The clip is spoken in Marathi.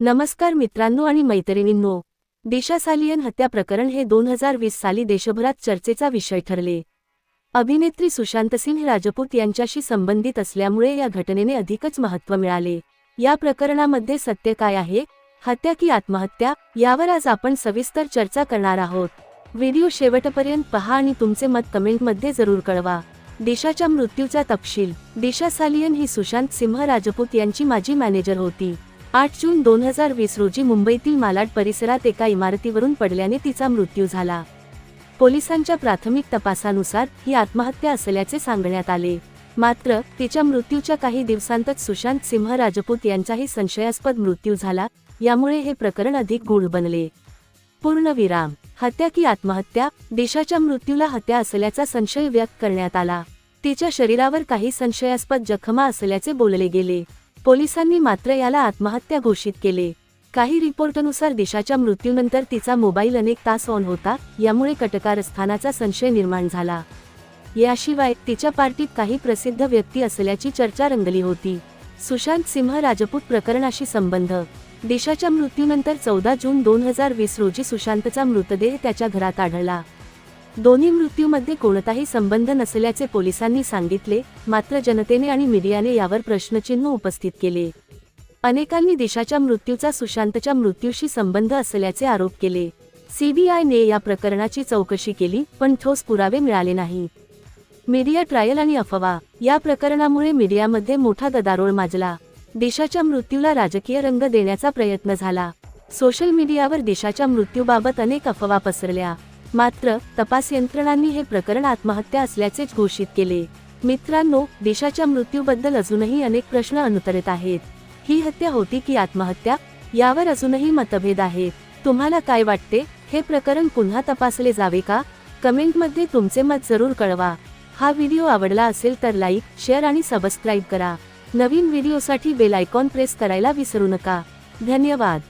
नमस्कार मित्रांनो आणि मैत्रिणींनो दिशा सालियन हत्या प्रकरण हे दोन हजार वीस साली देशभरात चर्चेचा विषय ठरले. अभिनेत्री सुशांत सिंह राजपूत यांच्याशी संबंधित असल्यामुळे या घटनेने अधिकच महत्त्व मिळाले. या प्रकरणामध्ये सत्य काय आहे? हत्या की आत्महत्या? यावर आज आपण सविस्तर चर्चा करणार आहोत. व्हिडिओ शेवटपर्यंत पहा आणि तुमचे मत कमेंटमध्ये जरूर कळवा. दिशाच्या मृत्यूचा तपशील दिशा सालियन ही सुशांत सिंह राजपूत यांची माजी मॅनेजर होती. आठ जून दोन हजार वीस रोजी मुंबईतील मालाड परिसरात एका इमारतीवरून पडल्याने तिचा मृत्यू झाला. पोलिसांच्या प्राथमिक तपासानुसार ही आत्महत्या असल्याचे सांगण्यात आले. मात्र तिच्या मृत्यूच्या काही दिवसांतच सुशांत सिंह राजपूत यांचाही संशयास्पद मृत्यू झाला यामुळे हे प्रकरण अधिक गूढ बनले. पूर्णविराम हत्या की आत्महत्या? देशाच्या मृत्यूला हत्या असल्याचा संशय व्यक्त करण्यात आला. तिच्या शरीरावर काही संशयास्पद जखमा असल्याचे बोलले गेले. पोलिसांनी मात्र याला आत्महत्या घोषित केले. काही रिपोर्टनुसार दिशाच्या मृत्यूनंतर तिचा मोबाईल अनेक तास ऑन होता यामुळे कटकारस्थानाचा संशय निर्माण झाला. याशिवाय तिच्या पार्टीत काही प्रसिद्ध व्यक्ती असल्याची चर्चा रंगली होती. सुशांत सिंह राजपूत प्रकरणाशी संबंध. दिशाच्या मृत्यूनंतर चौदा जून दोन हजार वीस रोजी सुशांतचा मृतदेह त्याच्या घरात आढळला. दोन्ही मृत्यूमध्ये कोणताही संबंध नसल्याचे पोलिसांनी सांगितले मात्र जनतेने आणि मीडियाने यावर प्रश्नचिन्ह उपस्थित केले. अनेकांनी दिशाच्या मृत्यूचा सुशांतच्या मृत्यूशी संबंध असल्याचे आरोप केले. सीबीआयने या प्रकरणाची चौकशी केली पण ठोस पुरावे मिळाले नाही. मीडिया ट्रायल आणि अफवा या प्रकरणामुळे मीडियामध्ये मोठा गदारोळ माजला. देशाच्या मृत्यूला राजकीय रंग देण्याचा प्रयत्न झाला. सोशल मीडियावर देशाच्या मृत्यूबाबत अनेक अफवा पसरल्या. मात्र तपास यंत्रणांनी हे प्रकरण आत्महत्या असल्याचेच घोषित केले. मित्रांनो देशाच्या मृत्यूबद्दल अजूनही अनेक प्रश्न अनुतरित आहेत. ही हत्या होती की आत्महत्या? यावर अजूनही मतभेद आहेत. तुम्हाला काय वाटते? हे प्रकरण पुन्हा तपासले जावे का? कमेंटमध्ये तुमचे मत जरूर कळवा. हा व्हिडिओ आवडला असेल तर लाईक शेअर आणि सबस्क्राईब करा. नवीन व्हिडिओसाठी बेल आयकॉन प्रेस करायला विसरू नका. धन्यवाद.